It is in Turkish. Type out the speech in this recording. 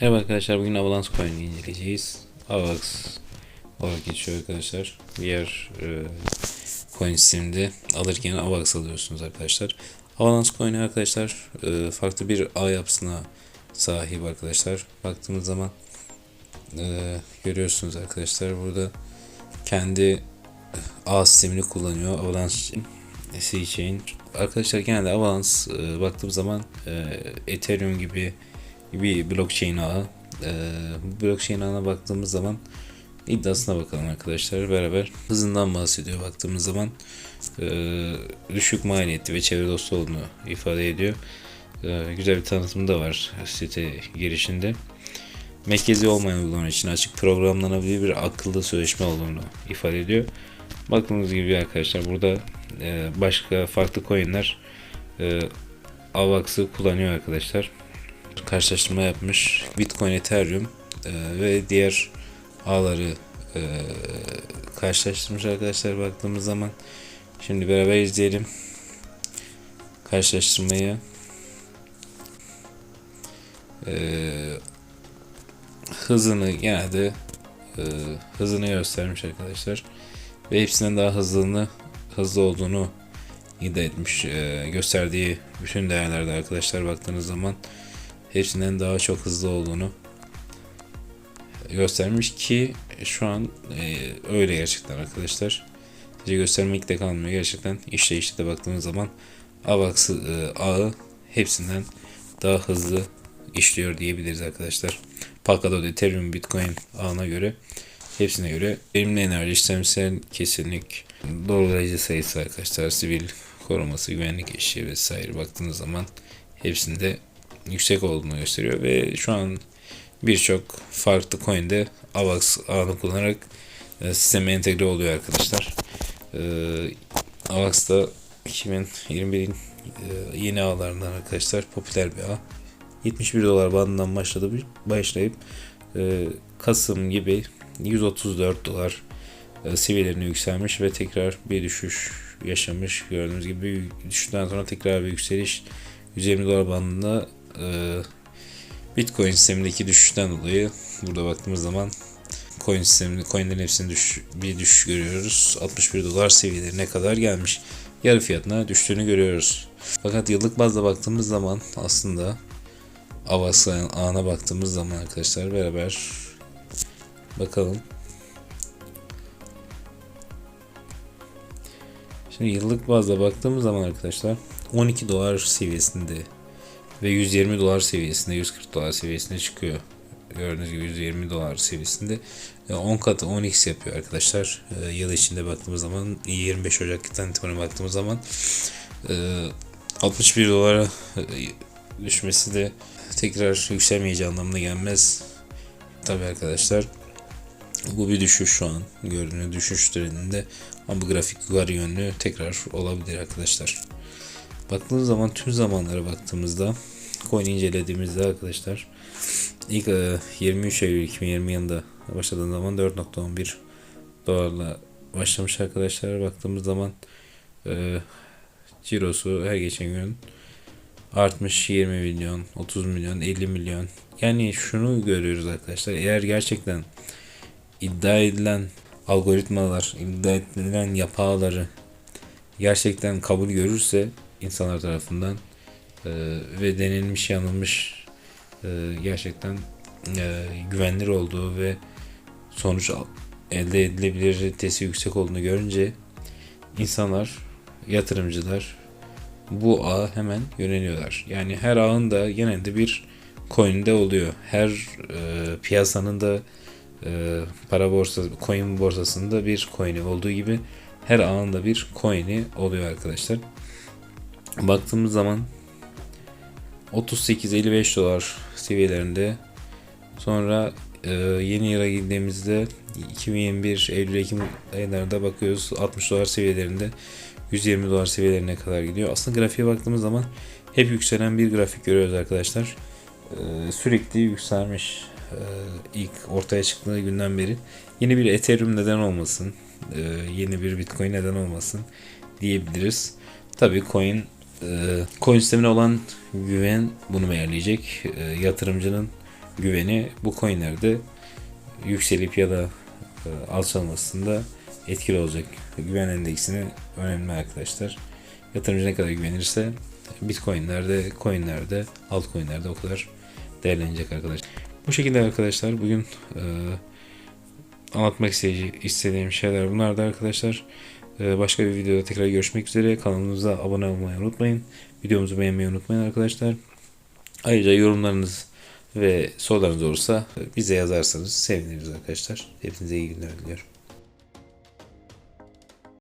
Merhaba arkadaşlar bugün Avalanche Coin'i inceleyeceğiz. Avax olarak geçiyor arkadaşlar. Diğer e, coin sisteminde alırken Avax alıyorsunuz arkadaşlar. Avalanche Coin arkadaşlar e, farklı bir ağ yapısına sahip arkadaşlar. Baktığımız zaman e, görüyorsunuz arkadaşlar burada kendi ağ sistemini kullanıyor. Avalanche C-Chain. Arkadaşlar genelde Avalanche e, baktığım zaman e, Ethereum gibi bir blockchain ağı. E, blockchain ağına baktığımız zaman iddiasına bakalım arkadaşlar beraber. Hızından bahsediyor baktığımız zaman. E, düşük maliyetli ve çevre dostu olduğunu ifade ediyor. E, güzel bir tanıtım da var site girişinde. Merkezi olmayan uygulama için açık programlanabilir bir akıllı sözleşme olduğunu ifade ediyor. Baktığınız gibi arkadaşlar burada e, başka farklı coinler e, Avax'ı kullanıyor arkadaşlar. Karşılaştırma yapmış. Bitcoin, Ethereum e, ve diğer ağları e, karşılaştırmış arkadaşlar baktığımız zaman. Şimdi beraber izleyelim. Karşılaştırmayı. E, hızını genelde e, hızını göstermiş arkadaşlar. Ve hepsinden daha hızlını hızlı olduğunu iddia etmiş. E, gösterdiği bütün değerlerde arkadaşlar baktığınız zaman hepsinden daha çok hızlı olduğunu göstermiş ki şu an e, öyle gerçekten arkadaşlar. Sadece göstermek de kalmıyor gerçekten. İşte işte de baktığımız zaman AVAX e, ağı hepsinden daha hızlı işliyor diyebiliriz arkadaşlar. Polkadot, Ethereum, Bitcoin ağına göre hepsine göre verimli enerji, işlemsel kesinlik, doğrulayıcı sayısı arkadaşlar, sivil koruması, güvenlik eşiği vesaire baktığınız zaman hepsinde yüksek olduğunu gösteriyor ve şu an birçok farklı coin'de AVAX ağını kullanarak e, sisteme entegre oluyor arkadaşlar. E, AVAX da 2021'in e, yeni ağlarından arkadaşlar popüler bir ağ. 71 dolar bandından başladı başlayıp Kasım gibi 134 dolar seviyelerine yükselmiş ve tekrar bir düşüş yaşamış. Gördüğünüz gibi düşüşten sonra tekrar bir yükseliş 120 dolar bandında e, Bitcoin sistemindeki düşüşten dolayı burada baktığımız zaman coin sisteminde coinlerin hepsinin düş, bir düşüş görüyoruz. 61 dolar seviyelerine kadar gelmiş. Yarı fiyatına düştüğünü görüyoruz. Fakat yıllık bazda baktığımız zaman aslında Avas ağına baktığımız zaman arkadaşlar beraber bakalım. Şimdi yıllık bazda baktığımız zaman arkadaşlar 12 dolar seviyesinde ve 120 dolar seviyesinde 140 dolar seviyesinde çıkıyor. Gördüğünüz gibi 120 dolar seviyesinde 10 katı 10x yapıyor arkadaşlar. E, yıl içinde baktığımız zaman 25 Ocak'tan itibaren baktığımız zaman 61 dolara düşmesi de tekrar yükselmeyeceği anlamına gelmez. Tabi arkadaşlar bu bir düşüş şu an. Gördüğünüz düşüş trendinde ama bu grafik yukarı yönlü tekrar olabilir arkadaşlar. Baktığımız zaman tüm zamanlara baktığımızda coin incelediğimizde arkadaşlar ilk 23 Eylül 2020 yılında başladığım zaman 4.11 dolarla başlamış arkadaşlar. Baktığımız zaman e, cirosu her geçen gün artmış 20 milyon, 30 milyon, 50 milyon. Yani şunu görüyoruz arkadaşlar. Eğer gerçekten iddia edilen algoritmalar, iddia edilen yapı ağları gerçekten kabul görürse insanlar tarafından e, ve denilmiş yanılmış e, gerçekten e, güvenilir olduğu ve sonuç elde edilebilitesi yüksek olduğunu görünce insanlar, yatırımcılar bu ağa hemen yöneliyorlar. Yani her ağın da genelde bir coin'de oluyor. Her e, piyasanın da e, para borsası, coin borsasında bir coin'i olduğu gibi her ağında bir coin'i oluyor arkadaşlar. Baktığımız zaman 38-55 dolar seviyelerinde sonra e, yeni yıla girdiğimizde 2021 Eylül-Ekim aylarında bakıyoruz 60 dolar seviyelerinde 120 dolar seviyelerine kadar gidiyor. Aslında grafiğe baktığımız zaman hep yükselen bir grafik görüyoruz arkadaşlar. Ee, sürekli yükselmiş ee, ilk ortaya çıktığı günden beri. Yeni bir Ethereum neden olmasın, ee, yeni bir Bitcoin neden olmasın diyebiliriz. Tabii coin e, coin sistemine olan güven bunu belirleyecek. E, yatırımcının güveni bu coinlerde yükselip ya da e, alçalmasında etkili olacak. Güven endeksini önemli arkadaşlar. Yatırımcı ne kadar güvenirse Bitcoin'lerde, coin'lerde, altcoin'lerde o kadar değerlenecek arkadaşlar. Bu şekilde arkadaşlar bugün e, anlatmak istediğim şeyler bunlardı arkadaşlar. E, başka bir videoda tekrar görüşmek üzere. Kanalımıza abone olmayı unutmayın. Videomuzu beğenmeyi unutmayın arkadaşlar. Ayrıca yorumlarınız ve sorularınız olursa bize yazarsanız seviniriz arkadaşlar. Hepinize iyi günler diliyorum.